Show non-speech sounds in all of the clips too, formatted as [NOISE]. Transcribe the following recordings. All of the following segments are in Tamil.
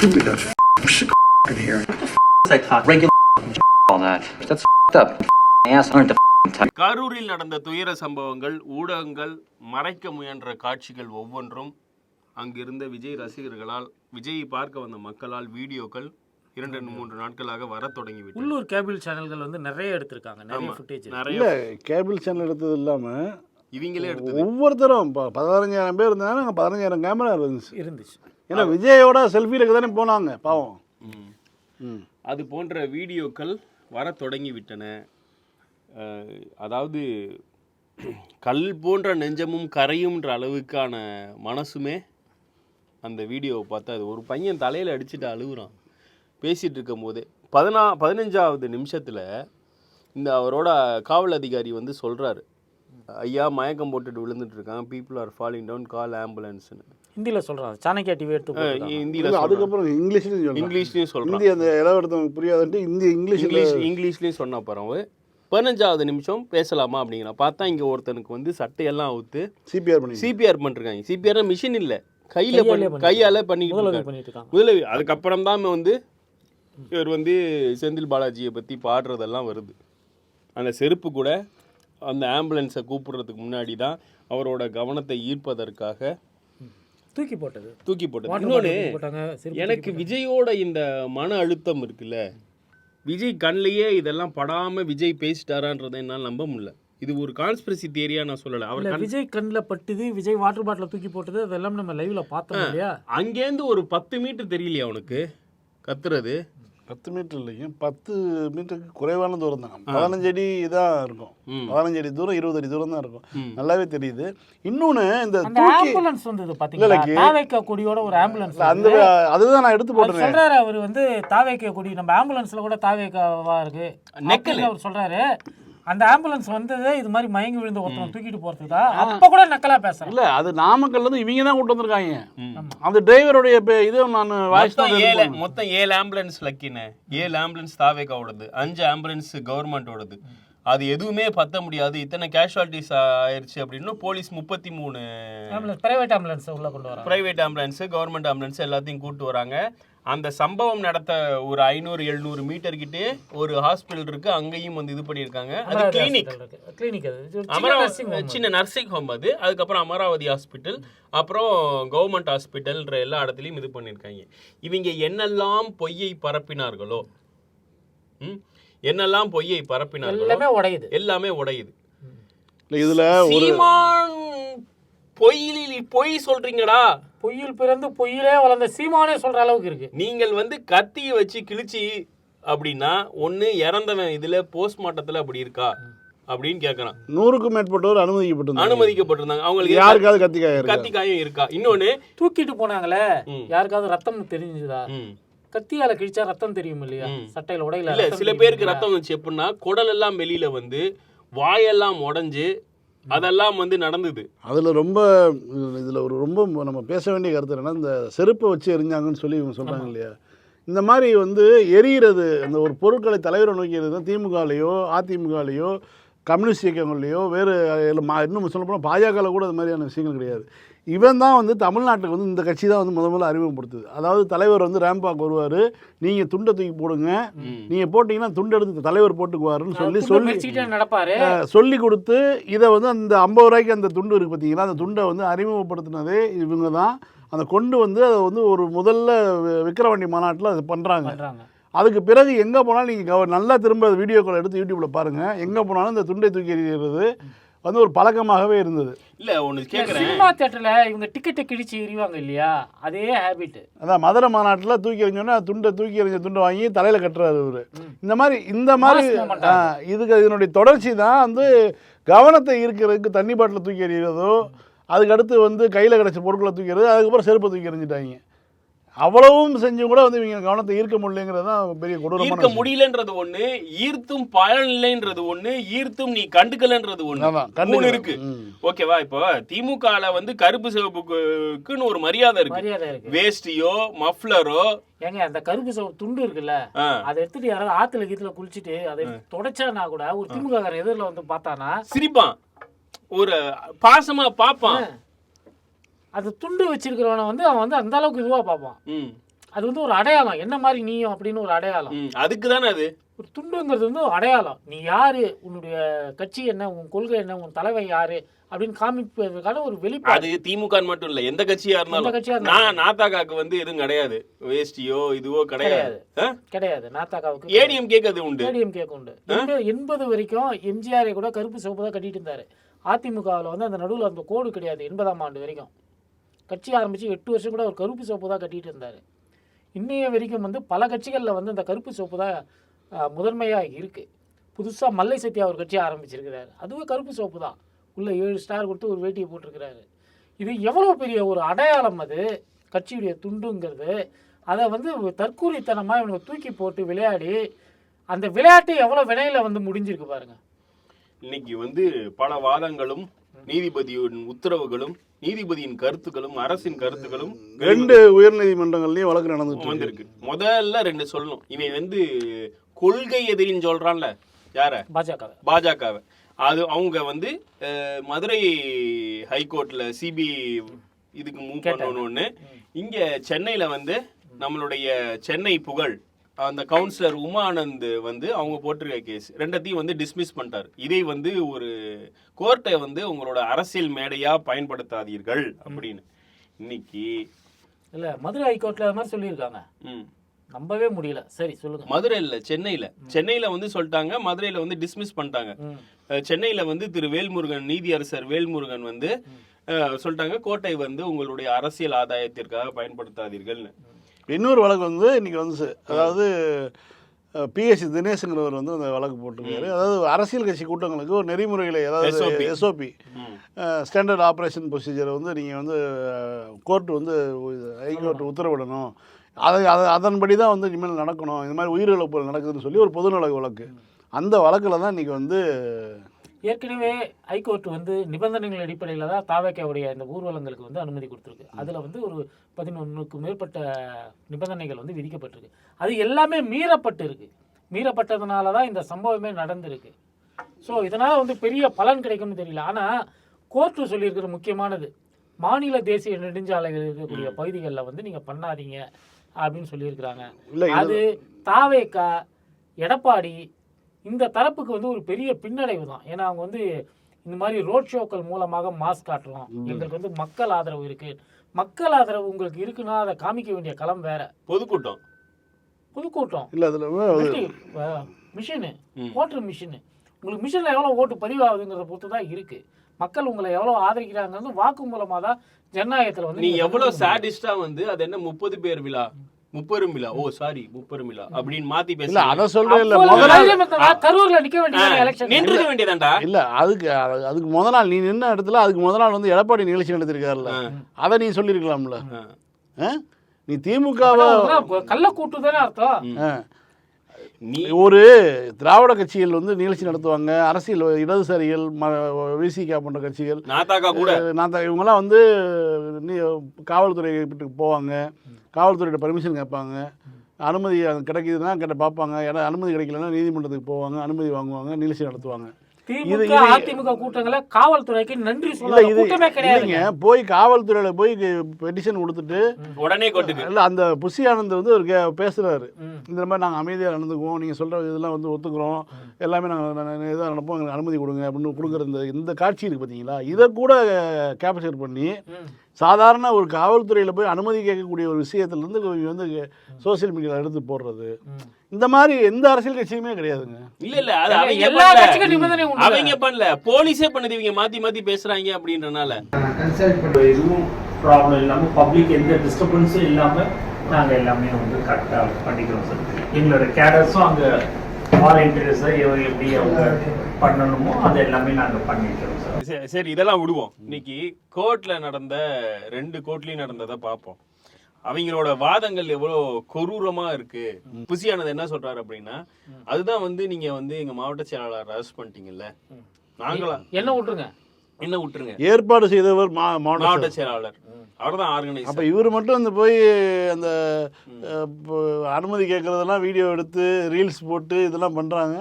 Scooby that f***ing shit in here. I talk regular [LAUGHS] all that. That's up. Ass aren't the. கரூரில் நடந்த துயர சம்பவங்கள் ஊடகங்கள் மறைக்க முயன்ற காட்சிகள் ஒவ்வொன்றும் அங்கிருந்த விஜய் ரசிகர்களால் விஜயை பார்க்க வந்த மக்களால் வீடியோக்கள் இரண்டு மூன்று நாட்களாக வரத் தொடங்கிவிட்டது உள்ளூர் கேபிள் சேனல்கள் வந்து நிறைய எடுத்திருக்காங்க நிறைய ஆமா. ஃபுட்டேஜ் நிறைய இல்லை கேபிள் சேனல் எடுத்தது இல்லாமல் இவங்களே எடுத்தது ஒவ்வொருத்தரும் பதினஞ்சாயிரம் பேர் இருந்தாங்க அங்கே பதினஞ்சாயிரம் கேமரா இருந்துச்சு இருந்துச்சு ஏன்னா விஜயோட செல்ஃபி எடுக்க தானே போனாங்க பாவம். அது போன்ற வீடியோக்கள் வரத் தொடங்கிவிட்டன. அஹ், அதாவது கல் போன்ற நெஞ்சமும் கரையும்ன்ற அளவுக்கான மனசுமே அந்த வீடியோவை பார்த்தா அது ஒரு பையன் தலையில் அடிச்சுட்டு அழுகுறான். பேசிகிட்டு இருக்கும்போதே பதினா பதினஞ்சாவது நிமிஷத்தில் இந்த அவரோட காவல் அதிகாரி வந்து சொல்கிறாரு ஐயா மயக்கம் போட்டுட்டு விழுந்துட்டு இருக்கான். People are falling down call ஆம்புலன்ஸ்னு ஹிந்தியில் சொல்கிறாங்க சாணக்கியா டிவி எடுத்து. ஹிந்தியில் அதுக்கப்புறம் இங்கிலீஷ்லையும் இங்கிலீஷ்லேயும் சொல்கிறான் ஹிந்தி அந்த இளவரத்தவங்க புரியாதுன்ட்டு இந்தி இங்கிலீஷில் இங்கிலீஷ் இங்கிலீஷ்லேயும் சொன்ன பிறகு பதினஞ்சாவது நிமிஷம் பேசலாமா அப்படிங்கிறான். பார்த்தா இங்கே ஒருத்தனுக்கு வந்து சட்டையெல்லாம் அவுத்து சிபிஆர் பண்ணி சிபிஆர் பண்ணிருக்காங்க சிபிஆர் மிஷின் இல்லை. கையில் கையாலே பண்ணி பண்ணிட்டு கையால் இருக்காங்க. முதலுதவி அதுக்கப்புறம் தான் வந்து இவர் வந்து செந்தில் பாலாஜியை பற்றி பாடுறதெல்லாம் வருது. அந்த செருப்பு கூட அந்த ஆம்புலன்ஸை கூப்பிடுறதுக்கு முன்னாடி தான் அவரோட கவனத்தை ஈர்ப்பதற்காக தூக்கி போட்டது. தூக்கி போட்டது. இன்னொன்று எனக்கு விஜயோட இந்த மன அழுத்தம் இருக்குல்ல விஜய் கண்ணிலேயே இதெல்லாம் படாம விஜய் பேசிட்டாரான்றதை என்னால் நம்ப முடியல. இது ஒரு கான்ஸ்பிரசி தியரியா நான் சொல்லலை. அவர் விஜய் கண்ணில் பட்டுது விஜய் வாட்டர் பாட்டில தூக்கி போட்டது அதெல்லாம் நம்ம லைவ்ல பார்த்தோம் இல்லையா? அங்கேருந்து ஒரு பத்து மீட்டர் தெரியலையா அவனுக்கு கத்துறது. பத்து மீட்டர் இல்லைங்க. பத்து மீட்டருக்கு குறைவான தூரம் தான். பதினஞ்சு அடி தான் இருக்கும். பதினஞ்சு அடி தூரம் இருபது அடி தூரம் தான் இருக்கும். நல்லாவே தெரியுது. இன்னொன்று இந்த ஆம்புலன்ஸ் வந்தது தாவேக்கா கொடியோட ஒரு ஆம்புலன்ஸ் அந்த அதுதான் நான் எடுத்து அவர் போட்டுறேன் சொல்றாரு அவர் வந்து தாவேக்கா கொடி நம்ம ஆம்புலன்ஸ்ல கூட தாவேக்காவா இருக்கு? நெக்கல. அவர் சொல்றாரு. அந்த ஆம்புலன்ஸ் வந்ததே இது மாதிரி மயங்கி விழுந்த ஒருத்தன் தூக்கிட்டு போறதுக்கு? தான் அப்ப கூட நக்கலா பேசுறேன். இல்ல அது நாமக்கல்ல இருந்து இவங்க தான் கூட்டு வந்திருக்காங்க. அந்த டிரைவருடைய இதுவும் நான் வாய்ஸ் மொத்தம் ஏழு மொத்தம் ஏழு ஆம்புலன்ஸ் லக்கின. ஏழு ஆம்புலன்ஸ் தாவேக்காவோடது. அஞ்சு ஆம்புலன்ஸ் கவர்மெண்டோடது அது எதுவுமே பத்த முடியாது. இத்தனை கேஷுவாலிட்டிஸ் ஆயிருச்சு அப்படின்னு போலீஸ் முப்பத்தி மூணு ஆம்புலன்ஸ் பிரைவேட் ஆம்புலன்ஸ் உள்ள கொண்டு வராங்க. பிரைவேட் ஆம்புலன்ஸு கவர்மெண்ட் ஆம்புலன்ஸ் எல்லாத்தையும் கூட்டு வராங்க. அந்த சம்பவம் நடத்த ஒரு ஐநூறு எழுநூறு மீட்டர் கிட்டே ஒரு ஹாஸ்பிட்டல் இருக்கு. அங்கேயும் வந்து இது பண்ணியிருக்காங்க. அது கிளினிக் கிளினிக் அது. சின்ன நர்சிங் ஹோம் அது. அதுக்கப்புறம் அமராவதி ஹாஸ்பிட்டல் அப்புறம் கவர்மெண்ட் ஹாஸ்பிட்டல்ன்ற எல்லா இடத்துலையும் இது பண்ணியிருக்காங்க. இவங்க என்னெல்லாம் பொய்யை பரப்பினார்களோ ம், என்னெல்லாம் பொய்யை பரப்பினார்களோ எல்லாமே உடையுது. எல்லாமே உடையுது. இதுல சீமான் பொய்யில் பொய் சொல்றீங்கடா. பொய்யில் பிறந்து பொய்யிலே வளர்ந்த சீமானே சொல்ற அளவுக்கு இருக்கு. நீங்கள் வந்து கத்தியை வச்சு கிழிச்சி அப்படின்னா ஒண்ணு இறந்தவன் இதுல போஸ்ட்மார்ட்டத்துல அப்படி இருக்கா? அப்படின்னு கேட்கறான் நூறுக்கும் மேற்பட்டோர் அனுமதிக்கப்பட்டிருந்தாங்க. அனுமதிக்கப்பட்டிருந்தாங்க. அவங்களுக்கு யாருக்காவது கத்திக்காய இருக்கா? கத்தி காயம் இருக்கா? இன்னொன்னு தூக்கிட்டு போனாங்களே. யாருக்காவது ரத்தம் தெரிஞ்சுதா. கத்தியால கிழிச்சா ரத்தம் தெரியும் இல்லையா. சட்டையில உடையில சில பேருக்கு? ரத்தம் வந்துச்சு. எப்படின்னா குடல் எல்லாம் வெளியில வந்து வாயெல்லாம் உடைஞ்சு அதெல்லாம் வந்து நடந்தது. அதுல ரொம்ப இதுல ஒரு ரொம்ப நம்ம பேச வேண்டிய கருத்து என்னன்னா இந்த செருப்பை வச்சு எரிஞ்சாங்கன்னு சொல்லி இவங்க சொல்றாங்க இல்லையா? இந்த மாதிரி வந்து எரியிறது அந்த ஒரு பொருட்களை தலைவரை நோக்கி எறிகிறது திமுகலையோ அதிமுகலையோ கம்யூனிஸ்ட் இயக்கங்கள்லையோ வேறு மா- இன்னும் சொல்ல போனால் பாஜகவில் கூட அது மாதிரியான விஷயங்கள் கிடையாது. இவன் தான் வந்து தமிழ்நாட்டுக்கு வந்து இந்த கட்சி தான் வந்து முத முதல்ல அறிமுகப்படுத்துது. அதாவது தலைவர் வந்து ரேம்பாக் வருவார். நீங்கள் துண்டை தூக்கி போடுங்க. நீங்கள் போட்டிங்கன்னா துண்டு எடுத்து தலைவர் போட்டுக்குவாருன்னு சொல்லி சொல்லி நடப்பாரு. சொல்லி கொடுத்து இதை வந்து அந்த ஐம்பது ரூபாய்க்கு அந்த துண்டு இருக்குது பார்த்தீங்களா அந்த துண்டை வந்து அறிமுகப்படுத்தினதே இவங்க தான். அந்த கொண்டு வந்து அதை வந்து ஒரு முதல்ல விக்கிரவாண்டி மாநாட்டில் அதை பண்ணுறாங்க பண்றாங்க. அதுக்கு பிறகு எங்கே போனாலும் நீங்கள் நல்லா திரும்ப வீடியோக்களை எடுத்து யூடியூப்பில் பாருங்கள் எங்கே போனாலும் இந்த துண்டை தூக்கி எறிகிறது வந்து ஒரு பழக்கமாகவே இருந்தது. இல்ல ஒண்ணு கேக்குறேன். சினிமா தியேட்டர்ல இவங்க டிக்கெட்டை கிழிச்சு எறிவாங்க இல்லையா? அதே ஹேபிட் அதான் மதுரை மாநாட்டில் தூக்கி எறிஞ்சோன்னே துண்டை தூக்கி எறிஞ்ச துண்டை வாங்கி தலையில் கட்டுறாரு இவர். இந்த மாதிரி இந்த மாதிரி இதுக்கு இதனுடைய தொடர்ச்சி தான் வந்து கவனத்தை ஈர்க்கிறதுக்கு தண்ணி பாட்டில் தூக்கி எறிகிறதோ அதுக்கடுத்து வந்து கையில் கிடச்ச பொருட்களை தூக்கி எறிறது அதுக்கப்புறம் செருப்பை தூக்கி எறிஞ்சிட்டாங்க. அவ்வளவும் செஞ்சும் கூட வந்து இவங்க கவனத்தை ஈர்க்க முடியலைங்கிறது தான் பெரிய கொடூரமான ஈர்க்க. முடியலன்றது ஒண்ணு ஈர்த்தும் பலன் இல்லைன்றது ஒண்ணு ஈர்த்தும் நீ கண்டுக்கலன்றது ஒண்ணு. கண்டுக்கல. இருக்கு. ஓகேவா? இப்போ திமுகல வந்து கருப்பு சிவப்புக்குன்னு ஒரு மரியாதை இருக்கு. மரியாதை இருக்கு. வேஷ்டியோ மஃப்ளரோ. ஏங்க அந்த கருப்பு சிவப்பு துண்டு இருக்குல்ல அதை எடுத்துட்டு யாராவது ஆத்துல கீத்துல குளிச்சுட்டு அதை தொடச்சானா கூட ஒரு திமுக எதிரில் வந்து பார்த்தானா? சிரிப்பான். ஒரு பாசமா பாப்பான் அது துண்டு வச்சிருக்கிறவனை வந்து அவன் வந்து அந்த அளவுக்கு இதுவா பார்ப்பான். அது வந்து ஒரு அடையாளம். என்ன மாதிரி நீயும் அப்படின்னு ஒரு அடையாளம். அதுக்கு தானே அது? ஒரு துண்டுங்கிறது வந்து அடையாளம். நீ யாரு? உன்னுடைய கட்சி என்ன? உன் கொள்கை என்ன? உன் தலைவன் யாரு? அப்படின்னு காமிப்பதற்கான ஒரு வெளிப்பாடு. அது திமுக மட்டும் இல்ல. எந்த கட்சியா இருந்தாலும். நான் நாத்தாக்காக்கு வந்து எதுவும் கிடையாது. வேஷ்டியோ இதுவோ கிடையாது. கிடையாது. நாத்தாக்காவுக்கு ஏடிஎம் கேக்கு உண்டு. ஏடிஎம் கேக் உண்டு. எண்பது வரைக்கும் எம்ஜிஆரை கூட கருப்பு சிவப்பு தான் கட்டிட்டு இருந்தாரு. அதிமுகவில் வந்து அந்த நடுவில் அந்த கோடு கிடையாது. எண்பதாம் ஆண்டு வரைக்கும். கட்சி ஆரம்பித்து எட்டு வருஷம் கூட ஒரு கருப்பு சோப்பு தான் கட்டிகிட்டு இருந்தார். இன்றைய வரைக்கும் வந்து பல கட்சிகளில் வந்து அந்த கருப்பு சோப்பு தான் முதன்மையாக இருக்குது புதுசாக மல்லை சத்யா ஒரு கட்சி ஆரம்பிச்சிருக்கிறாரு. அதுவே கருப்பு சோப்பு தான். உள்ளே ஏழு ஸ்டார் கொடுத்து ஒரு வேட்டியை போட்டிருக்கிறாரு. இது எவ்வளோ பெரிய ஒரு அடையாளம் அது கட்சியுடைய துண்டுங்கிறது. அதை வந்து தற்கூலித்தனமாக இவனுங்க தூக்கி போட்டு விளையாடி அந்த விளையாட்டு எவ்வளோ வினையில் வந்து முடிஞ்சிருக்கு பாருங்க. இன்னைக்கு வந்து பல வாதங்களும் நீதிபதியின் உத்தரவுகளும் நீதிபதியின் கருத்துக்களும் அரசின் கருத்துக்களும் ரெண்டு உயர்நீதிமன்றங்கள்லயும் வழக்கு நடந்துட்டு இருக்கு. வந்திருக்கு. முதல்ல ரெண்டு சொல்லணும். இவன் வந்து கொள்கை எதிரின்னு சொல்றான்ல. யார? பாஜகவை. பாஜகவை. அது அவங்க வந்து மதுரை ஹைகோர்ட்ல சிபிஐ இதுக்கு மூவ் பண்ணணும்னு. இங்க சென்னையில வந்து நம்மளுடைய சென்னை புகழ் அந்த கவுன்சிலர் உமா ஆனந்த் வந்து அவங்க போட்டிருக்க கேஸ் ரெண்டத்தையும் வந்து டிஸ்மிஸ் பண்ணிட்டார். இதை வந்து ஒரு கோர்ட்டை வந்து உங்களோட அரசியல் மேடையா பயன்படுத்தாதீர்கள் அப்படின்னு. இன்னைக்கு இல்லை மதுரை ஹைகோர்ட்டில் அது மாதிரி சொல்லியிருக்காங்க. நம்பவே முடியல. சரி சொல்லுங்க. மதுரையில் சென்னையில. சென்னையில வந்து சொல்லிட்டாங்க மதுரையில வந்து டிஸ்மிஸ் பண்ணிட்டாங்க. சென்னையில வந்து திரு வேல்முருகன் நீதியரசர் வேல்முருகன் வந்து சொல்லிட்டாங்க கோட்டை வந்து உங்களுடைய அரசியல் ஆதாயத்திற்காக பயன்படுத்தாதீர்கள்னு. இன்னொரு வழக்கு வந்து இன்னைக்கு வந்து அதாவது பிஎஸ்சி தினேஷுங்கிறவர் வந்து அந்த வழக்கு போட்டிருக்காரு. அதாவது அரசியல் கட்சி கூட்டங்களுக்கு ஒரு நெறிமுறைகளை அதாவது. எஸ்ஓபி. ஸ்டாண்டர்ட் ஆப்ரேஷன் ப்ரொசீஜரை வந்து நீங்கள் வந்து கோர்ட் வந்து ஹைகோர்ட் உத்தரவிடணும். அதை அதை அதன்படி தான் வந்து இனிமேல் நடக்கணும். இந்த மாதிரி உயிரிழப்புகள் நடக்குதுன்னு சொல்லி ஒரு பொதுநல வழக்கு. அந்த வழக்கில் தான் இன்றைக்கி வந்து ஏற்கனவே ஹைகோர்ட் வந்து நிபந்தனைகள் அடிப்படையில் தான் தாவேக்காவுடைய இந்த ஊர்வலங்களுக்கு வந்து அனுமதி கொடுத்துருக்கு. அதில் வந்து ஒரு பதினொன்றுக்கு மேற்பட்ட நிபந்தனைகள் வந்து விதிக்கப்பட்டிருக்கு. அது எல்லாமே மீறப்பட்டு இருக்கு மீறப்பட்டதுனால தான் இந்த சம்பவமே நடந்திருக்கு. ஸோ இதனால் வந்து பெரிய பலன் கிடைக்கும்னு தெரியல. ஆனால் கோர்ட்டு சொல்லியிருக்கிற முக்கியமானது மாநில தேசிய நெடுஞ்சாலைகள் இருக்கக்கூடிய பகுதிகளில் வந்து நீங்கள் பண்ணாதீங்க அப்படின்னு சொல்லியிருக்கிறாங்க. அது தாவேக்கா எடப்பாடி இந்த தரப்புக்கு வந்து ஒரு பெரிய பின்னடைவு தான். ஏன்னா அவங்க வந்து இந்த மாதிரி ரோட் ஷோக்கள் மூலமாக மாஸ் காட்டுறோம் எங்களுக்கு வந்து மக்கள் ஆதரவு இருக்கு. மக்கள் ஆதரவு உங்களுக்கு இருக்குன்னா அதை காமிக்க வேண்டிய களம் வேற. பொதுக்கூட்டம். பொதுக்கூட்டம். இல்லை அதில் மிஷினு. ஓட்டர் மிஷினு உங்களுக்கு மிஷினில் எவ்வளோ ஓட்டு பதிவாகுதுங்கிறத பொறுத்து தான் இருக்கு. மக்கள் உங்களை எவ்வளோ ஆதரிக்கிறாங்கிறது வாக்கு மூலமாக தான் ஜனநாயகத்தில் வந்து நீ எவ்வளவு கண்டுபிடிக்க முடியும். சாடிஸ்டா வந்து அது என்ன முப்பது பேர் விழா? முப்பெரும் விழா ஓ சாரி முப்பெரும் விழா அப்படின்னு மாத்தி இல்லை பேச அதை சொல்கிறேன் இல்லை கரூர்ல நிக்க வேண்டிய எலெக்ஷன் நின்றுக்க வேண்டியதாண்டா இல்லை அதுக்கு அது- அதுக்கு முத நாள் நீ நின்ன இடத்துல அதுக்கு முத நாள் வந்து எடப்பாடி நிகழ்ச்சி நடத்திருக்காருல்ல அதை நீ சொல்லியிருக்கலாம்ல? நீ திமுகவை கள்ள கூட்டு தானே அர்த்தம். நீ ஒரு திராவிட கட்சிகள் வந்து நிகழ்ச்சி நடத்துவாங்க அரசியல் இடதுசாரிகள் ம விசிகா போன்ற கட்சிகள் நாத்தாக்கா கூட. நான் த- இவங்கெல்லாம் வந்து நீ காவல்துறை வீட்டுக்கு போவாங்க. காவல்துறையோட பர்மிஷன் கேட்பாங்க. அனுமதி அது கிடைக்குதுன்னா கிட்ட பார்ப்பாங்க. ஏன்னா அனுமதி கிடைக்கலன்னா நீதிமன்றத்துக்கு போவாங்க அனுமதி வாங்குவாங்க நிகழ்ச்சி நடத்துவாங்க. திமுக இது- அதிமுக கூட்டங்களை காவல்துறைக்கு நன்றி இல்லை சொல்ல இது கூட்டமே கிடையாது இல்லைங்க போய் காவல்துறையில் போய் பெட்டிஷன் கொடுத்துட்டு உடனே கொட்டுக்கு இல்லை அந்த புஷி ஆனந்த் வந்து ஒரு ம். இந்த மாதிரி நாங்கள் அமைதியாக நடந்துக்குவோம் நீங்கள் சொல்கிற இதெல்லாம் வந்து ஒத்துக்கிறோம். எல்லாமே நாங்கள் இதாக நடப்போம் எங்களுக்கு அனுமதி கொடுங்க அப்படின்னு கொடுக்குற இந்த இந்த காட்சி இருக்குது பார்த்தீங்களா இதை கூட கேப்சர் பண்ணி. சாதாரண ஒரு காவல்துறையில் போய் அனுமதி கேட்கக்கூடிய ஒரு விஷயத்துலேருந்து இவங்க வந்து சோஷியல் மீடியாவில் எடுத்து போடுறது. இந்த மாதிரி எந்த அரசியல் கட்சியுமே கிடையாதுங்க. இல்ல இல்ல அது அவங்க எல்லா பண்ணல. கட்சிக்கும் நிபந்தனை உண்டு. அவங்க பண்ணல. போலீஸே பண்ணுது இவங்க மாத்தி மாத்தி பேசுறாங்க அப்படின்றனால. கன்சல்ட் பண்ணி எதுவும் ப்ராப்ளம் இல்லாமல் பப்ளிக் எந்த டிஸ்டர்பன்ஸும் இல்லாமல் நாங்கள் எல்லாமே வந்து கரெக்டாக பண்ணிக்கிறோம் சார் எங்களோட கேடர்ஸும் அங்கே வாலண்டியர்ஸை எப்படி அவங்க பண்ணணுமோ அது எல்லாமே நாங்கள் பண்ணிக்கிறோம் சார் சரி, இதெல்லாம் விடுவோம். இன்னைக்கு கோர்ட்ல நடந்த ரெண்டு கோர்ட்லயும் நடந்ததை பார்ப்போம். அவங்களோட வாதங்கள் எவ்வளவு கொரூரமா இருக்கு? புசியானது என்ன சொல்றாரு அப்படின்னா அதுதான் வந்து நீங்க வந்து எங்க மாவட்ட செயலாளர் அரெஸ்ட் பண்ணிட்டீங்கல்ல? நாங்களா? என்ன விட்டுருங்க? என்ன விட்டுருங்க? ஏற்பாடு செய்தவர் மாவட்ட மாவட்ட அவர்தான் ஆர்கனைசர் அப்போ இவர் மட்டும் அந்த போய் அந்த அனுமதி கேட்குறதெல்லாம் வீடியோ எடுத்து ரீல்ஸ் போட்டு இதெல்லாம் பண்ணுறாங்க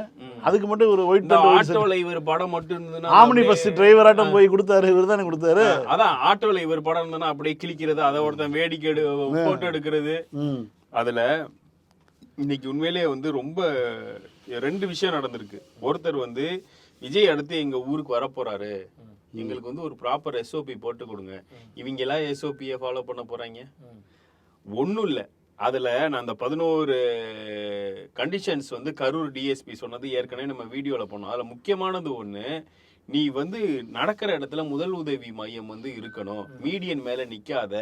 அதுக்கு மட்டும் ஒரு ஒயிட் ஆட்டோல இவர் படம் மட்டும் இருந்ததுன்னா ஆம்னி பஸ் டிரைவராட்டம் போய் கொடுத்தாரு இவர் தானே கொடுத்தாரு. அதான் ஆட்டோல இவர் படம் இருந்ததுன்னா அப்படியே கிழிக்கிறது அதை ஒருத்தன் வேடிக்கை எடு போட்டோ எடுக்கிறது. அதுல இன்னைக்கு உண்மையிலேயே வந்து ரொம்ப ரெண்டு விஷயம் நடந்திருக்கு. ஒருத்தர் வந்து விஜய் அடுத்து எங்க ஊருக்கு வர போறாரு எங்களுக்கு வந்து ஒரு ப்ராப்பர் எஸ்ஓபி போட்டு கொடுங்க. இவங்க எல்லாம் எஸ்ஓபியை ஃபாலோ பண்ண போறாங்க. ஒன்றும் இல்லை. அதில் நான் அந்த பதினோரு கண்டிஷன்ஸ் வந்து கரூர் டிஎஸ்பி சொன்னது ஏற்கனவே நம்ம வீடியோவில் போனோம். அதில் முக்கியமானது ஒன்று நீ வந்து நடக்கிற இடத்துல முதல் உதவி மையம் வந்து இருக்கணும். மீடியன் மேலே நிற்காத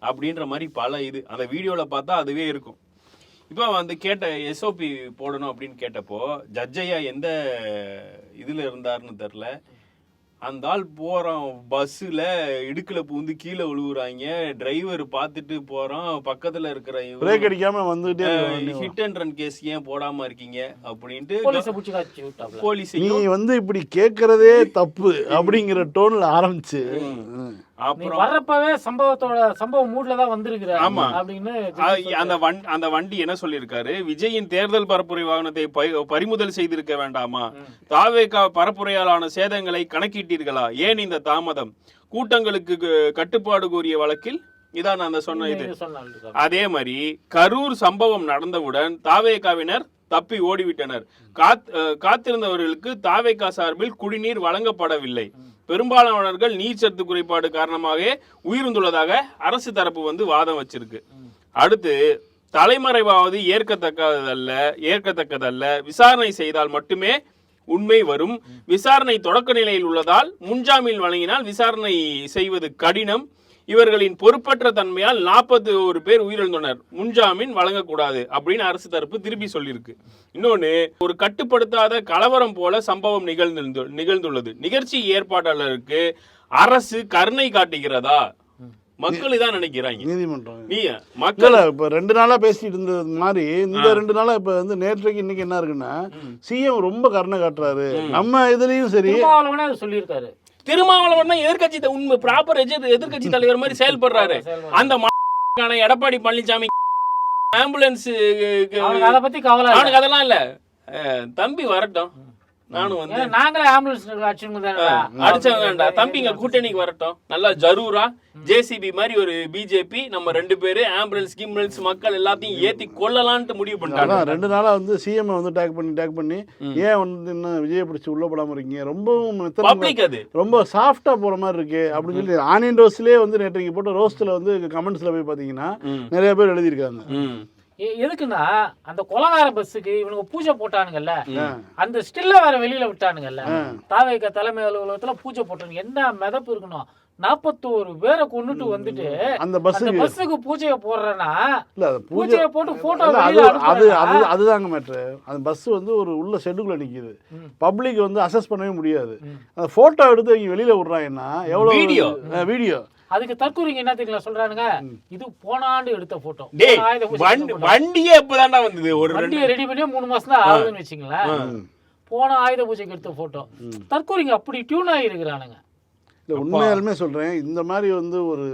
அப்படின்ற மாதிரி பல இது. அந்த வீடியோவில் பார்த்தா அதுவே இருக்கும். இப்போ வந்து கேட்ட எஸ்ஓபி போடணும் அப்படின்னு கேட்டப்போ ஜட்ஜையா எந்த இதில் இருந்தாருன்னு தெரில அந்த ஆள் போகிறான் பஸ்ஸில் இடுக்கில் பூந்து கீழே விழுவுறாங்க. டிரைவர் பார்த்துட்டு போகிறான் பக்கத்தில் இருக்கிற பிரேக் அடிக்காம வேண்டிய- ஹிட் அண்ட் ரன் கேஸ் ஏன் போடாமல் இருக்கீங்க? அப்படின்ட்டு போலீஸை நீ வந்து இப்படி கேட்கறதே தப்பு அப்படிங்கிற டோன்ல ஆரம்பிச்சு. அப்புறம் வர்றப்பவே சம்பவத்தோட சம்பவ மூட்ல தான் வந்திருக்கிற ஆமா. அப்படின்னு அந்த வண் அந்த வண்டி என்ன சொல்லியிருக்காரு? விஜயின் தேர்தல் பரப்புரை வாகனத்தை பறிமுதல் செய்திருக்க வேண்டாமா? தாவேகா பரப்புரையாலான சேதங்களை கணக்கிட்டீர்களா? ஏன் இந்த தாமதம்? கூட்டங்களுக்கு கட்டுப்பாடு கூறிய வழக்கில்? இதான் நான் அந்த சொன்ன இது அதே மாதிரி கரூர் சம்பவம் நடந்தவுடன் தாவேகாவினர் தப்பி ஓடிவிட்டனர். காத் காத்திருந்தவர்களுக்கு தாவைக்கா சார்பில் குடிநீர் வழங்கப்படவில்லை. பெரும்பாலானவர்கள் நீர்ச்சத்து குறைபாடு காரணமாகவே உயிர்ந்துள்ளதாக அரசு தரப்பு வந்து வாதம் வச்சிருக்கு. அடுத்து தலைமறைவாவது ஏற்கத்தக்கதல்ல ஏற்கத்தக்கதல்ல விசாரணை செய்தால் மட்டுமே உண்மை வரும். விசாரணை தொடக்க நிலையில் உள்ளதால் முன்ஜாமீன் வழங்கினால் விசாரணை செய்வது கடினம். இவர்களின் பொறுப்பற்ற தன்மையால் நாற்பத்தி ஒரு பேர் உயிரிழந்தனர் முன்ஜாமீன் வழங்கக்கூடாது அப்படின்னு அரசு தரப்பு திருப்பி சொல்லியிருக்கு. இன்னொன்னு ஒரு கட்டுப்படுத்தாத கலவரம் போல சம்பவம் நிகழ்ந்து நிகழ்ந்துள்ளது. நிகழ்ச்சி ஏற்பாட்டாளருக்கு அரசு கருணை காட்டுகிறதா? மக்கள் இதான் நினைக்கிறாங்க. நீதிமன்றம். நீ மக்கள் இப்ப ரெண்டு நாளா பேசிட்டு இருந்தது மாதிரி இந்த ரெண்டு நாளா இப்ப வந்து நேற்றைக்கு இன்னைக்கு என்ன இருக்குன்னா சிஎம் ரொம்ப கருணை காட்டுறாரு. நம்ம இதுலயும் சரி. சொல்லியிருக்காரு. திருமாவளவன் தான் எதிர்கட்சி உண்மை ப்ராப்பர் எதிர்கட்சி [LAUGHS] தலைவர் மாதிரி செயல்படுறாரு. அந்த எடப்பாடி பழனிசாமி ஆம்புலன்ஸ் அவனுக்கு அதை பத்தி. அவனுக்கு அதெல்லாம் இல்ல. தம்பி வரட்டும். நானும் வந்து நாங்களே ஆம்புலன்ஸ் அடிச்சவங்கடா தம்பிங்க கூட்டணிக்கு வரட்டும். நல்லா ஜரூரா ஜேசிபி மாதிரி ஒரு பிஜேபி நம்ம ரெண்டு பேரு ஆம்புலன்ஸ் கிம்புலன்ஸ் மக்கள் எல்லாத்தையும் ஏத்தி கொல்லலான்ட்டு முடிவு பண்ணிட்டாங்க. ரெண்டு நாளா வந்து சிஎம் வந்து டேக் பண்ணி டேக் பண்ணி ஏன் வந்து இன்னும் விஜய பிடிச்சி உள்ள போடாம இருக்கீங்க? ரொம்ப சாஃப்டா போற மாதிரி இருக்கு அப்படின்னு சொல்லி ஆனியன் ரோஸ்லயே வந்து நேற்றைக்கு போட்ட ரோஸ்ட்ல வந்து கமெண்ட்ஸ்ல போய் பாத்தீங்கன்னா. நிறைய பேர் எழுதியிருக்காங்க. எதுக்குன்னா அந்த கொலகார பஸ்ஸுக்கு இவனுக்கு பூஜை போட்டானுங்கல்ல. அந்த ஸ்டில்ல வேற வெளியில விட்டானுங்கல்ல தாவைக்க தலைமை அலுவலகத்துல பூஜை போட்டானுங்க என்ன மிதப்பு இருக்கணும் நாற்பத்தோரு பேரை கொண்டுட்டு வந்துட்டு அந்த அந்த பஸ்ஸுக்கு பூஜையை போடுறேன்னா இல்ல அது பூஜை பூஜையை போட்டு போட்டோ அது அது. அதுதாங்க மேட்ரு அந்த பஸ் வந்து ஒரு உள்ள ஷெட்டுக்குள்ள நிக்குது. பப்ளிக் வந்து அசஸ் பண்ணவே முடியாது. அந்த போட்டோ எடுத்து அவங்க வெளியில விடுறாங்கன்னா எவ்வளவு Video. வீடியோ அதுக்கு தற்கூரிங்க என்னத்துக்குல சொல்றானுங்க? இது போன ஆண்டு எடுத்த போட்டோ டேய் வண்டி வண்டியே இப்பதான்டா வந்தது. ஒரு ரெண்டு வண்டியை ரெடி பண்ணி மூணு மாசம் தான் ஆகுதுன்னு வச்சுங்களேன் போன ஆயுத பூஜைக்கு எடுத்த போட்டோ தற்கூரிங்க அப்படி டியூன் ஆகிருக்கிறானுங்க இல்ல உண்மையாலுமே சொல்றேன் இந்த மாதிரி வந்து ஒரு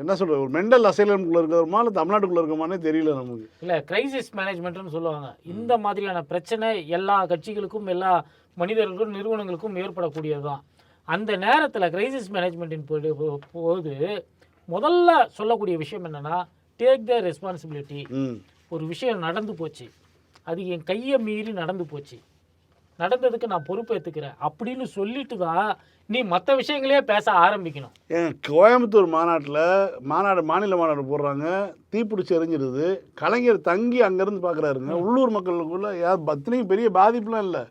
என்ன சொல்றது ஒரு மெண்டல் அசைலம்குள்ள இருக்கிறோமா இல்லை தமிழ்நாட்டுக்குள்ள இருக்கோமானே தெரியல நமக்கு. இல்ல கிரைசிஸ் மேனேஜ்மெண்ட்னு சொல்லுவாங்க. இந்த மாதிரியான பிரச்சனை எல்லா கட்சிகளுக்கும் எல்லா மனிதர்களுக்கும் நிறுவனங்களுக்கும் ஏற்படக்கூடியதுதான். அந்த நேரத்துல கிரைசிஸ் மேனேஜ்மெண்ட்டின் போது முதல்ல சொல்லக்கூடிய விஷயம் என்னன்னா டேக் த ரெஸ்பான்சிபிலிட்டி ஒரு விஷயம் நடந்து போச்சு. அது என் கையை மீறி நடந்து போச்சு. நடந்ததுக்கு நான் பொறுப்பேற்றுக்கிறேன் அப்படின்னு சொல்லிட்டு தான் நீ மற்ற விஷயங்களே பேச ஆரம்பிக்கணும். ஏன் கோயம்புத்தூர் மாநாட்டில் மாநாடு மாநில மாநாடு போடுறாங்க. தீப்பிடிச்சு எரிஞ்சிருது. கலைஞர் தங்கி அங்கேருந்து பார்க்குறாருங்க உள்ளூர் மக்களுக்குள்ள யார் பத்தினையும் பெரிய பாதிப்புலாம் இல்லை.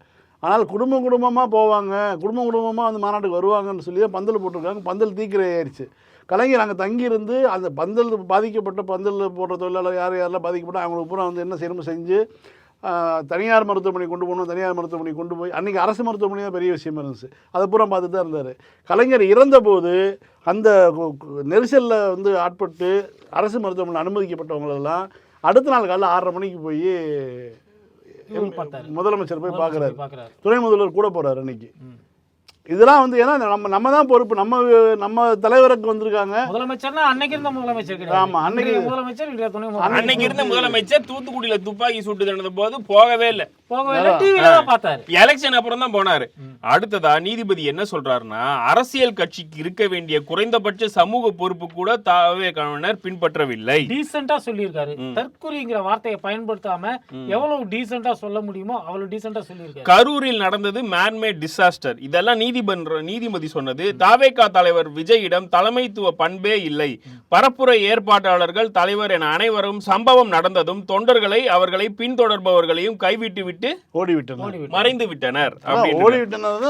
ஆனால் குடும்பம் குடும்பமாக போவாங்க. குடும்பம் குடும்பமாக வந்து மாநாட்டுக்கு வருவாங்கன்னு சொல்லி தான் பந்தல் போட்டிருக்காங்க. பந்தல் தீக்கிரை ஆயிடுச்சு கலைஞர் அங்கே தங்கியிருந்து அந்த பந்தல் பாதிக்கப்பட்ட பந்தல் போடுற தொழிலாளர் யார் யாரெல்லாம் பாதிக்கப்பட்ட அவங்களுக்கு பூரா வந்து என்ன செய்யணுமோ செஞ்சு தனியார் மருத்துவமனை கொண்டு போகணும் தனியார் மருத்துவமனை கொண்டு போய் அன்றைக்கி அரசு மருத்துவமனை தான் பெரிய விஷயம் இருந்துச்சு. அதை பூரா பார்த்துட்டு தான் இருந்தார். கலைஞர் இறந்தபோது அந்த கு- நெரிசலில் வந்து ஆட்பட்டு அரசு மருத்துவமனை அனுமதிக்கப்பட்டவங்களெல்லாம் அடுத்த நாள் காலைல ஆறரை மணிக்கு போய் முதலமைச்சர் போய் பார்க்குறாரு. துணை முதல்வர் கூட போகிறாரு அன்னைக்கு. இதெல்லாம் வந்து ஏன்னா நம்ம நம்ம தான் பொறுப்பு. நம்ம நம்ம தலைவருக்கு வந்திருக்காங்க. முதலமைச்சர்னா அன்னைக்கு இருந்த முதலமைச்சர் ஆமா, அன்னைக்கு- முதலமைச்சர் அன்னைக்கு இருந்த முதலமைச்சர் தூத்துக்குடியில துப்பாக்கி சூட்டு நடந்த போது போகவே இல்லை. போகவே இல்லை டிவியில தான் பார்த்தாரு. எலெக்ஷன் அப்புறம் தான் போனாரு அடுத்ததா நீதிபதி என்ன சொல்றாருன்னா அரசியல் கட்சிக்கு இருக்க வேண்டிய குறைந்தபட்ச சமூக பொறுப்பு கூட தாவே கவர்னர் பின்பற்றவில்லை. டீசெண்டா சொல்லியிருக்காரு. தற்குறிங்கிற வார்த்தையை பயன்படுத்தாம எவ்வளவு டீசெண்டா சொல்ல முடியுமோ அவ்வளவு டீசெண்டா சொல்லியிருக்காரு. கரூரில் நடந்தது மேன்மேட் டிசாஸ்டர் இதெல்லாம் நீதிமன்ற நீதிபதி சொன்னது. தாவேகா தலைவர் விஜயிடம் தலைமைத்துவ பண்பே இல்லை. பரப்புரை ஏற்பாட்டாளர்கள் தலைவர் என அனைவரும் சம்பவம் நடந்ததும் தொண்டர்களை அவர்களை பின்தொடர்பவர்களையும் கைவிட்டு விட்டு ஓடி விட்டனர். மறைந்து விட்டனர் ஓடி விட்டனர்.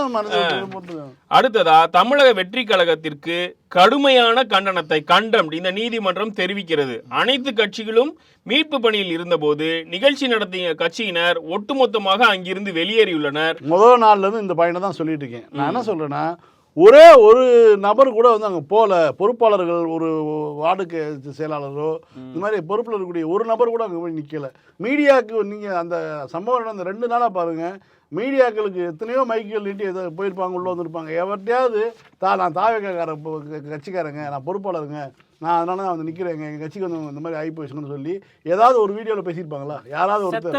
அடுத்ததா தமிழக வெற்றி கழகத்திற்கு கடுமையான கண்டனத்தை கண்டம் இந்த நீதிமன்றம் தெரிவிக்கிறது. அனைத்து கட்சிகளும் மீட்பு பணியில் இருந்தபோது நிகழ்ச்சி நடத்திய கட்சியினர் ஒட்டுமொத்தமாக அங்கிருந்து வெளியேறியுள்ளனர். முதல் நாள்ல இருந்து இந்த பையனை தான் சொல்லிட்டு இருக்கேன். நான் என்ன சொல்றேன்னா ஒரே ஒரு நபர் கூட வந்து அங்கே போல பொறுப்பாளர்கள் ஒரு வார்டுக்கு செயலாளரோ இந்த மாதிரி பொறுப்பில் இருக்கக்கூடிய ஒரு நபர் கூட அங்கே போய் நிற்கல மீடியாவுக்கு நீங்கள் அந்த சம்பவம் நடந்த ரெண்டு நாளாக பாருங்கள் மீடியாக்களுக்கு எத்தனையோ மைக்குகள் நீட்டி எதோ போயிருப்பாங்க உள்ளே வந்திருப்பாங்க. எவர்ட்டையாவது தா நான் தாவக்கார கட்சிக்காரங்க நான் பொறுப்பாளருங்க நான் அதனால தான் வந்து நிற்கிறேங்க எங்கள் கட்சிக்கு வந்து இந்த மாதிரி ஆகி போச்சுன்னு சொல்லி ஏதாவது ஒரு வீடியோவில் பேசியிருப்பாங்களா? யாராவது ஒருத்தர்.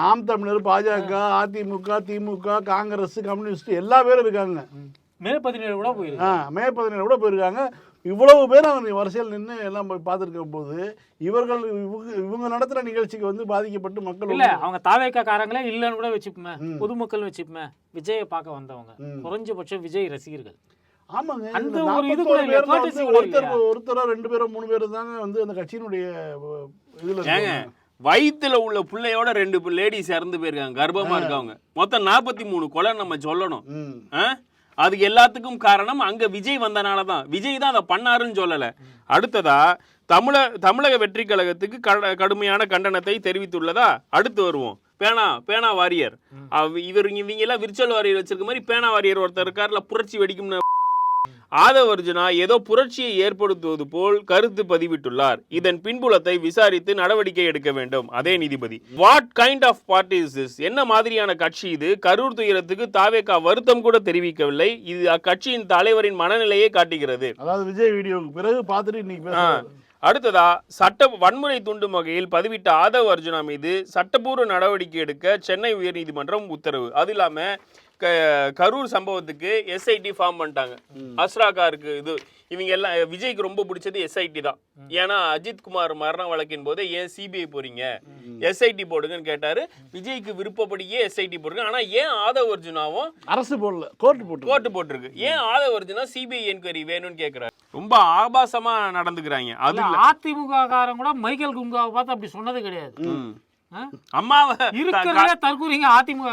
நாம் தமிழர் பாஜக அதிமுக திமுக காங்கிரஸ் கம்யூனிஸ்ட் எல்லா பேரும் இருக்காங்க. மே. பதினேழு கூட போயிருக்கு ஆ மே பதினேழு கூட போயிருக்காங்க. இவ்வளவு பேர் அவங்க வரிசையில் நின்று எல்லாம் போய் பார்த்துருக்க போது இவர்கள் இவங்க இவங்க நடத்துகிற நிகழ்ச்சிக்கு வந்து பாதிக்கப்பட்டு மக்கள் இல்ல அவங்க தாவேக்கா காரங்களே இல்லன்னு கூட வச்சுப்போமே. பொதுமக்கள் வச்சுப்போமே. விஜயை பார்க்க வந்தவங்க. குறைஞ்சபட்சம் விஜய் ரசிகர்கள். ஆமாங்க அந்த ஒரு இது 41 கூட ஒருத்தர்? ஒருத்தரோ ரெண்டு பேரோ மூணு பேர் தாங்க வந்து அந்த கட்சியினுடைய இதுல. வயித்துல உள்ள புள்ளையோட ரெண்டு லேடிஸ் இறந்து போயிருக்காங்க. கர்ப்பமா இருக்கவங்க. மொத்தம் நாற்பத்தி மூணு கொலை நம்ம சொல்லணும். அதுக்கு எல்லாத்துக்கும் காரணம் அங்க விஜய் வந்தனால தான் விஜய் தான் அதை பண்ணாருன்னு சொல்லல. அடுத்ததா தமிழ தமிழக வெற்றி கழகத்துக்கு கட- கடுமையான கண்டனத்தை தெரிவித்துள்ளதா? அடுத்து வருவோம். பேனா பேனா வாரியர். இவர் இவங்க எல்லாம் விர்ச்சுவல் வாரியர் வச்சிருக்க மாதிரி பேனா வாரியர் ஒருத்தர் இருக்காருல புரட்சி வெடிக்கும்னு ஆதவர்ஜுனா ஏதோ புரட்சியை ஏற்படுத்துவது போல் கருத்து பதிவிட்டுள்ளார். இதன் பின்புலத்தை விசாரித்து நடவடிக்கை எடுக்க வேண்டும். அதே நீதிபதி. What kind of party is this என்ன மாதிரியான கட்சி இது? கரூர் துயரத்துக்கு தாவேகா வருத்தம் கூட தெரிவிக்கவில்லை. இது அக்கட்சியின் தலைவரின் மனநிலையை காட்டுகிறது. அதாவது விஜய் வீடியோவுக்கு பிறகு பார்த்துட்டு இன்னைக்கு அடுத்ததா சட்ட வன்முறை தூண்டும் வகையில் பதிவிட்ட ஆதவ் அர்ஜுனா மீது சட்டப்பூர்வ நடவடிக்கை எடுக்க சென்னை உயர்நீதிமன்றம் உத்தரவு. அது இல்லாம க கரூர் சம்பவத்துக்கு எஸ்ஐடி ஃபார்ம் பண்ணிட்டாங்க. அஸ்ராகாருக்கு இது இவங்க எல்லாம் விஜய்க்கு ரொம்ப பிடிச்சது எஸ்ஐடி தான். ஏன்னா அஜித் குமார் மரண வழக்கின் போது ஏன் சிபிஐ போறீங்க? எஸ்ஐடி போடுங்கன்னு கேட்டாரு. விஜய்க்கு விருப்பப்படியே எஸ்ஐடி போடுங்க. ஆனா ஏன் ஆதவ் அர்ஜுனாவும் அரசு போடல கோர்ட் போட்டு கோர்ட்டு போட்டிருக்கு. ஏன் ஆதவ் அர்ஜுனா சிபிஐ என்கொயரி வேணும்னு கேக்குறாரு? ரொம்ப ஆபாசமா நடந்துக்கிறாங்க. அது இல்ல, அதிமுக கூட மைக்கேல் குங்காவை பார்த்து அப்படி சொன்னது கிடையாது? அம்மாவை இருக்கிறதே தற்கூறிங்க அதிமுக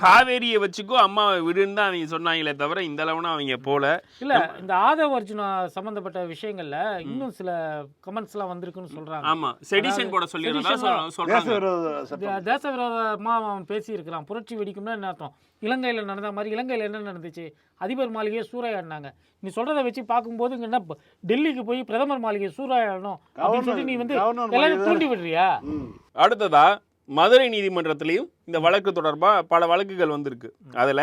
காவேரியை வச்சுக்கோ அம்மாவை விடுன்னு தான் அவங்க சொன்னாங்களே தவிர இந்த அளவுனா அவங்க போல. இல்ல இந்த ஆதவ அர்ஜுனா சம்பந்தப்பட்ட விஷயங்கள்ல இன்னும் சில கமெண்ட்ஸ் எல்லாம் வந்திருக்குன்னு சொல்றாங்க. ஆமா செடிஷன் போட சொல்லிடுறதா sedition சொல்- தேச சொல்றாங்க. தேச விரோதமா அவன் பேசியிருக்கிறான். புரட்சி வெடிக்கும்னா என்ன அர்த்தம்? இலங்கையில நடந்த மாதிரி இலங்கையில என்ன நடந்துச்சு? அதிபர் மாளிகையை சூறையாடினாங்க. நீ சொல்றதை வச்சு பார்க்கும்போது இங்க என்ன டெல்லிக்கு போய் பிரதமர் மாளிகையை சூறையாடணும் அப்படின்னு சொல்லி நீ வந்து எல்லாரும் தூண்டி விடுறியா? ம். அடுத்ததா மதுரை நீதிமன்றத்திலையும் இந்த வழக்கு தொடர்பா பல வழக்குகள் வந்திருக்கு. அதுல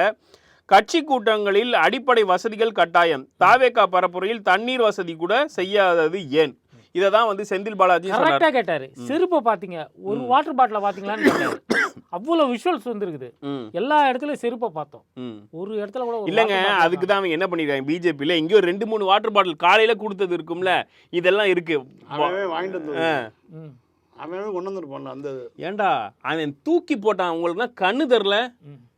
கட்சி கூட்டங்களில் அடிப்படை வசதிகள் கட்டாயம். தாவேக்கா பரப்புரையில் தண்ணீர் வசதி கூட செய்யாதது ஏன்? இதை தான் வந்து செந்தில் பாலாஜி சொன்னார். கரெக்டா கேட்டாரு. செருப்பை பாத்தீங்க ஒரு வாட்டர் பாட்டில பாத்தீங்களான்னு கேட்டாரு. [COUGHS] அவ்வளவு விஷுவல்ஸ் வந்திருக்குது. எல்லா இடத்துலயும் செருப்பை பார்த்தோம். ஒரு இடத்துல கூட இல்லைங்க அதுக்கு தான் அவங்க என்ன பண்ணிருக்காங்க பிஜேபியில் எங்கேயோ ரெண்டு மூணு வாட்டர் பாட்டில் காலையில கொடுத்தது இருக்கும்ல இதெல்லாம் இருக்கு. அவன் வாங்கிட்டு. அவன் கொண்டு வந்துருப்பான்ல அந்த. ஏன்டா அவன் தூக்கி போட்டான் உங்களுக்கு தான் கண்ணு தெரில.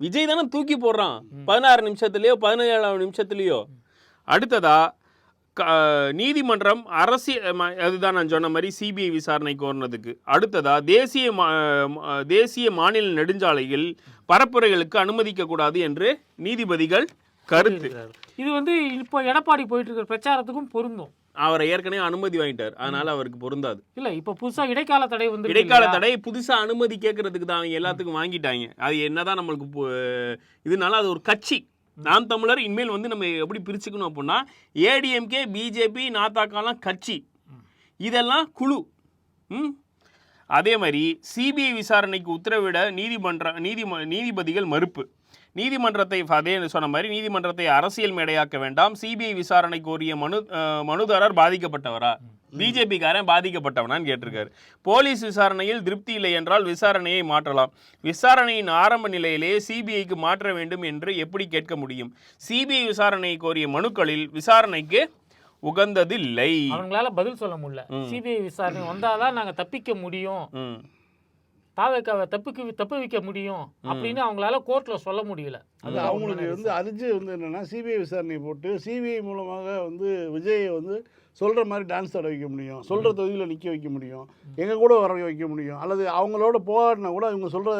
விஜய் தானே தூக்கி போடுறான். பதினாறு நிமிஷத்துலயோ பதினேழாவது நிமிஷத்துலயோ. அடுத்ததா நீதிமன்றம் அரசியல் அதுதான் நான் சொன்ன மாதிரி சிபிஐ விசாரணை கோரினதுக்கு. அடுத்ததா தேசிய தேசிய மாநில நெடுஞ்சாலைகள் பரப்புரைகளுக்கு அனுமதிக்க கூடாது என்று நீதிபதிகள் கருத்து. இது வந்து இப்போ எடப்பாடி போயிட்டு இருக்கிற பிரச்சாரத்துக்கும் பொருந்தும். அவரை ஏற்கனவே அனுமதி வாங்கிட்டார். அதனால அவருக்கு பொருந்தாது. இல்ல இப்ப புதுசா இடைக்கால தடை வந்து இடைக்கால தடை புதுசா அனுமதி கேட்கறதுக்கு தான் அவங்க எல்லாத்துக்கும் வாங்கிட்டாங்க. அது என்னதான் நம்மளுக்கு இதனால அது ஒரு கட்சி. நாம் தமிழர் இனிமேல் வந்து நம்ம எப்படி பிரிச்சுக்கணும் அப்படின்னா ஏடிஎம்கே பிஜேபி நாத்தாக்காலாம் கட்சி. இதெல்லாம் குழு. ம்? அதே மாதிரி சிபிஐ விசாரணைக்கு உத்தரவிட நீதிமன்ற நீதி நீதிபதிகள் மறுப்பு. நீதிமன்றத்தை அதே சொன்ன மாதிரி நீதிமன்றத்தை அரசியல் மேடையாக்க வேண்டாம். சிபிஐ விசாரணை கோரிய மனு மனுதாரர் பாதிக்கப்பட்டவரா? பிஜேபிக்காரன் பாதிக்கப்பட்டவனான்னு கேட்டிருக்காரு. போலீஸ் விசாரணையில் திருப்தி இல்லை என்றால் விசாரணையை மாற்றலாம். விசாரணையின் ஆரம்ப நிலையிலேயே சிபிஐக்கு மாற்ற வேண்டும் என்று எப்படி கேட்க முடியும்? சிபிஐ விசாரணை கோரிய மனுக்களில் விசாரணைக்கு உகந்ததில்லை. அவங்களால பதில் சொல்ல முடியல. சிபிஐ விசாரணை வந்தாதான் நாங்க தப்பிக்க முடியும். தாவேக்காவை தப்புக்கு தப்பு வைக்க முடியும் அப்படின்னு அவங்களால கோர்ட்ல சொல்ல முடியல. அது அவங்களுக்கு வந்து அரிஜி வந்து என்னன்னா சிபிஐ விசாரணை போட்டு சிபிஐ மூலமாக வந்து விஜயை வந்து சொல்கிற மாதிரி டான்ஸ் ஆட வைக்க முடியும். சொல்கிற தொகுதியில் நிற்க வைக்க முடியும். எங்கள் கூட வர வைக்க முடியும். அல்லது அவங்களோட போராடினா கூட இவங்க சொல்கிற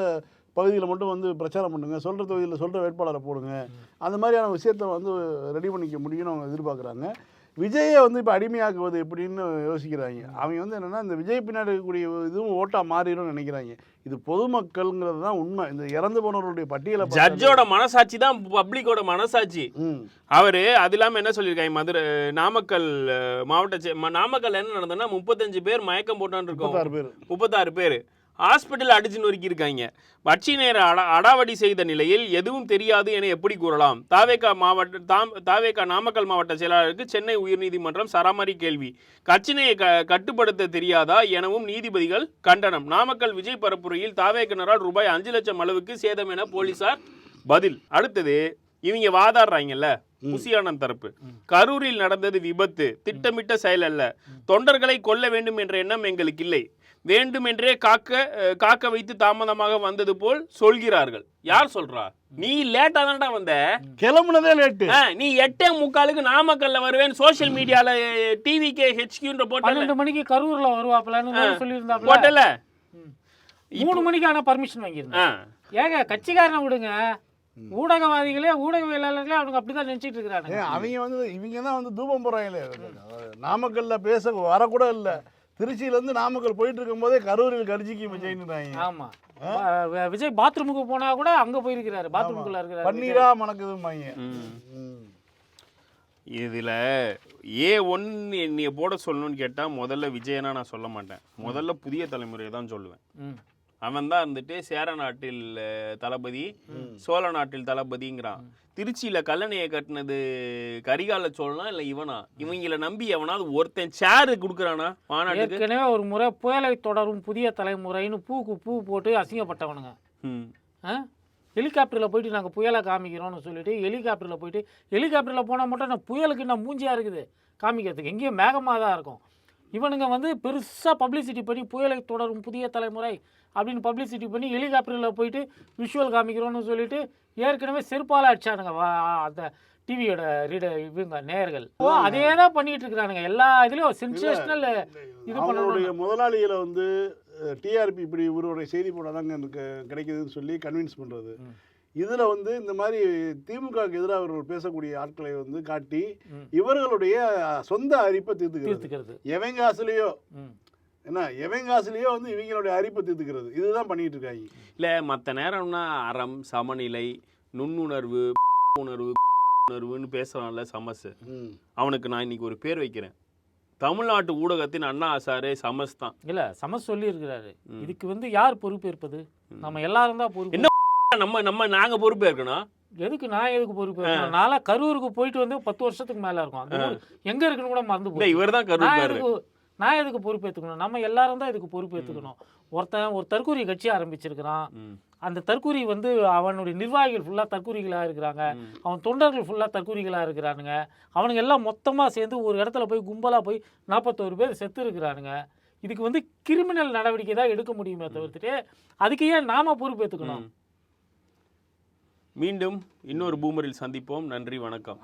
பகுதியில் மட்டும் வந்து பிரச்சாரம் பண்ணுங்க. சொல்கிற தொகுதியில் சொல்கிற வேட்பாளரை போடுங்க. அந்த மாதிரியான விஷயத்தை வந்து ரெடி பண்ணிக்க முடியும்னு அவங்க எதிர்பார்க்குறாங்க. விஜயை வந்து இப்போ அடிமையாக்குவது எப்படின்னு யோசிக்கிறாங்க. அவங்க வந்து என்னென்னா இந்த விஜய் பின்னாடி இருக்கக்கூடிய இதுவும் ஓட்டாக மாறிடும்னு நினைக்கிறாங்க. இது பொதுமக்கள்ங்கிறது தான் உண்மை. இந்த இறந்து போனவர்களுடைய பட்டியலை ஜட்ஜோட மனசாட்சி தான் பப்ளிக்கோட மனசாட்சி. ம். அவரு அது இல்லாம என்ன சொல்லியிருக்காங்க மதுரை நாமக்கல் மாவட்ட நாமக்கல் என்ன நடந்ததுன்னா முப்பத்தஞ்சு பேர் மயக்கம் போட்டான்னு இருக்கோம். முப்பத்தாறு பேர். முப்பத்தாறு பேர். ஹாஸ்பிட்டல் அடிச்சு நொறுக்கி இருக்காங்க வட்சியினர் அடா அடாவடி செய்த நிலையில் எதுவும் தெரியாது என எப்படி கூறலாம்? தாவேகா மாவட்ட தாம் தாவேகா நாமக்கல் மாவட்ட செயலாளருக்கு சென்னை உயர்நீதிமன்றம் சராமரி கேள்வி. கட்சினையை க கட்டுப்படுத்த தெரியாதா எனவும் நீதிபதிகள் கண்டனம். நாமக்கல் விஜய் பரப்புரையில் தாவேக்கனரால் ரூபாய் அஞ்சு லட்சம் அளவுக்கு சேதம் என போலீசார் பதில். அடுத்தது இவங்க வாதாடுறாங்கல்ல புசியானந்த் தரப்பு. கரூரில் நடந்தது விபத்து. திட்டமிட்ட செயல் அல்ல. தொண்டர்களை கொல்ல வேண்டும் என்ற எண்ணம் எங்களுக்கு இல்லை. வேண்டுமென்றே காக்க காக்க வைத்து தாமதமாக வந்தது போல் சொல்கிறார்கள். யார் சொல்றா? நீ லேட்டா தான்டா வந்த? கிளம்புனதே லேட்டு நீ எட்டே முக்காலுக்கு நாமக்கல்ல வருவேன்னு சோஷியல் மீடியால டிவி கே ஹெச்கியூன்ற போட்டல பன்னெண்டு மணிக்கு கரூர்ல வருவாப்லன்னு சொல்லியிருந்தாப்ல போட்டல மூணு மணிக்கு ஆனா பர்மிஷன் வாங்கியிருந்தேன். ஏங்க கட்சிக்காரனை விடுங்க. ஊடகவாதிகளே ஊடகவியலாளர்களே அவங்க அப்படிதான் நினைச்சிட்டு இருக்கிறாங்க அவங்க வந்து இவங்க தான் வந்து தூபம் போடுறாங்களே. நாமக்கல்ல பேச வரக்கூட இல்லை. திருச்சியிலேருந்து நாமக்கல் போயிட்டு இருக்கும்போதே கரூரில் கடிச்சிக்கு விஜய்னுறாங்க ஆமா. வ- வ- விஜய் பாத்ரூமுக்கு போனா கூட அங்க போயிருக்கிறாரு பாத்ரூமுக்குள்ள இருக்கிறாரு. பன்னீரா மணக்குதுமாங்க. இதுல ஏ ஒன்னு என்னைய போட சொல்லணும்னு கேட்டா முதல்ல விஜயனா நான் சொல்ல மாட்டேன். முதல்ல புதிய தலைமுறையை தான் சொல்லுவேன். அவன் தான் இருந்துட்டு சேர நாட்டில் தளபதி சோழ நாட்டில் தளபதிங்கிறான். திருச்சியில கல்லணையை கட்டினது கரிகால சோழனா இல்ல இவனா? இவங்கள நம்பி எவனாவது ஒருத்தன் சேரு கொடுக்குறானா மாநாட்டுக்கு? ஏற்கனவே ஒரு முறை புயலை தொடரும் புதிய தலைமுறைன்னு பூக்கு பூ போட்டு அசிங்கப்பட்டவனுங்க. ஹெலிகாப்டரில் போயிட்டு நாங்கள் புயலை காமிக்கிறோம்னு சொல்லிட்டு ஹெலிகாப்டரில் போயிட்டு ஹெலிகாப்டரில் போனால் மட்டும் நான் புயலுக்கு என்ன மூஞ்சியாக இருக்குது? காமிக்கிறதுக்கு எங்கேயும் மேகமாக தான் இருக்கும். இவனுங்க வந்து பெருசாக பப்ளிசிட்டி பண்ணி புயலை தொடரும் புதிய தலைமுறை அப்படின்னு பப்ளிசிட்டி பண்ணி ஹெலிகாப்டரில் போயிட்டு விஷுவல் காமிக்கிறோம்னு சொல்லிட்டு ஏற்கனவே செருப்பால் அடிச்சானுங்க. அந்த டிவியோட ரீட இவங்க நேயர்கள். ஓ அதே தான் பண்ணிட்டு இருக்கிறானுங்க எல்லா இதுலேயும் சென்சேஷனல் இது பண்ணணும் முதலாளிகளை வந்து டிஆர்பி இப்படி இவருடைய செய்தி போடாதாங்க எனக்கு கிடைக்குதுன்னு சொல்லி கன்வின்ஸ் பண்ணுறது இதில் வந்து இந்த மாதிரி திமுகவுக்கு எதிராக அவர்கள் பேசக்கூடிய ஆட்களை வந்து காட்டி. இவர்களுடைய சொந்த அரிப்பை தீர்த்துக்கிறது. தீர்த்துக்கிறது. எவன் என்ன எவன் காசுலேயோ வந்து இவங்களுடைய அரிப்பை தீர்த்துக்கிறது. இதுதான் பண்ணிட்டு இருக்காங்க இல்ல மத்த நேரம்னா அறம் சமநிலை நுண்ணுணர்வு உணர்வு உணர்வுன்னு பேசுறான்ல சமஸ் ம். அவனுக்கு நான் இன்னைக்கு ஒரு பேர் வைக்கிறேன். தமிழ்நாட்டு ஊடகத்தின் அண்ணா ஆசாரே சமஸ் தான். இல்ல சமஸ் சொல்லி இருக்கிறாரு இதுக்கு வந்து யார் பொறுப்பேற்பது? நம்ம எல்லாரும் தான் பொறுப்பு. என்ன [LAUGHS] நம்ம நம்ம நாங்க பொறுப்பேற்கணும்? எதுக்கு நான் எதுக்கு பொறுப்பேற்கணும் நாளா கரூருக்கு போயிட்டு வந்து பத்து வருஷத்துக்கு மேல இருக்கும். எங்க இருக்குன்னு கூட மறந்து இல்ல போச்சு. இவர் தான் எதுக்கு நான் எதுக்கு பொறுப்பேற்றுக்கணும் நம்ம எல்லாரும் தான் இதுக்கு பொறுப்பேற்றுக்கணும் ஒருத்தன் ஒரு தற்கூரி கட்சி ஆரம்பிச்சிருக்கிறான். அந்த தற்கூரி வந்து அவனுடைய நிர்வாகிகள் ஃபுல்லாக தற்கூரிகளாக இருக்கிறாங்க. அவன் தொண்டர்கள் ஃபுல்லாக தற்கூரிகளாக இருக்கிறானுங்க. அவனுங்க எல்லாம் மொத்தமாக சேர்ந்து ஒரு இடத்துல போய் கும்பலாக போய் நாற்பத்தோரு பேர் செத்து இருக்கிறானுங்க இதுக்கு வந்து கிரிமினல் நடவடிக்கை தான் எடுக்க முடியுமே தவிர்த்துட்டு அதுக்கு ஏன் நாம பொறுப்பேற்றுக்கணும் மீண்டும் இன்னொரு பூமரில் சந்திப்போம். நன்றி வணக்கம்.